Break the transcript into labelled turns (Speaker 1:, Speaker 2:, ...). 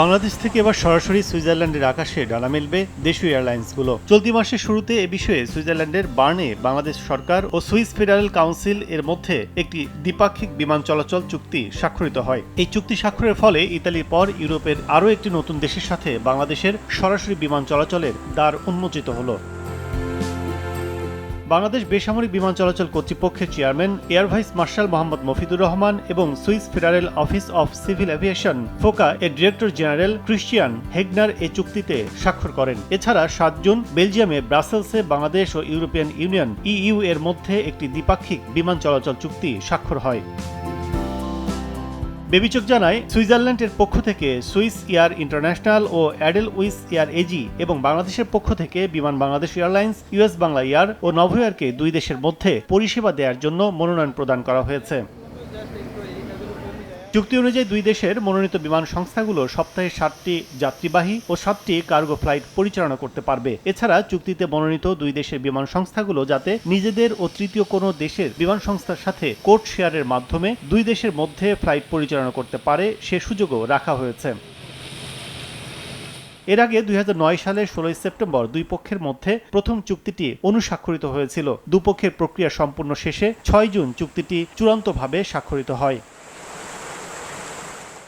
Speaker 1: বাংলাদেশ থেকে এবার সরাসরি সুইজারল্যান্ডের আকাশে ডানা মেলবে দেশীয় এয়ারলাইন্সগুলো। চলতি মাসের শুরুতে এ বিষয়ে সুইজারল্যান্ডের বার্নে বাংলাদেশ সরকার ও সুইস ফেডারেল কাউন্সিল এর মধ্যে একটি দ্বিপাক্ষিক বিমান চলাচল চুক্তি স্বাক্ষরিত হয়। এই চুক্তি স্বাক্ষরের ফলে ইতালির পর ইউরোপের আরও একটি নতুন দেশের সাথে বাংলাদেশের সরাসরি বিমান চলাচলের দ্বার উন্মোচিত হলো। বাংলাদেশ বেসামরিক বিমান চলাচল কর্তৃপক্ষের chairman, air vice marshal Mohammad Mofidur Rahman এবং Swiss federal office of civil aviation, FOCA এর ডিরেক্টর জেনারেল ক্রিশ্চিয়ান হেগনার এ চুক্তিতে স্বাক্ষর করেন। এছাড়া সাত জুন বেলজিয়ামে ব্রাসেলসে বাংলাদেশ ও ইউরোপিয়ান ইউনিয়ন, ইইউ এর মধ্যে একটি দ্বিপাক্ষিক বিমান চলাচল চুক্তি স্বাক্ষর হয়। বেবিচক জানায়, সুইজারল্যান্ডের পক্ষ থেকে সুইস এয়ার ইন্টারন্যাশনাল ও অ্যাডেল উইস এয়ার এজি এবং বাংলাদেশের পক্ষ থেকে Biman Bangladesh airlines, US Bangla air ও নভোয়ারকে দুই দেশের মধ্যে পরিষেবা দেওয়ার জন্য মনোনয়ন প্রদান করা হয়েছে। চুক্তি অনুযায়ী দুই দেশের মনোনীত বিমান সংস্থাগুলো সপ্তাহে সাতটি যাত্রীবাহী ও সাতটি কার্গো ফ্লাইট পরিচালনা করতে পারবে। এছাড়া চুক্তিতে মনোনীত দুই দেশের বিমান সংস্থাগুলো যাতে নিজেদের ও তৃতীয় কোনো দেশের বিমান সংস্থার সাথে কোড শেয়ারের মাধ্যমে দুই দেশের মধ্যে ফ্লাইট পরিচালনা করতে পারে, সে সুযোগও রাখা হয়েছে। এর আগে দুই নয় সালের ষোলোই সেপ্টেম্বর দুই পক্ষের মধ্যে প্রথম চুক্তিটি অনুস্বাক্ষরিত হয়েছিল। দুপক্ষের প্রক্রিয়া সম্পূর্ণ শেষে ছয় জুন চুক্তিটি চূড়ান্তভাবে স্বাক্ষরিত হয়।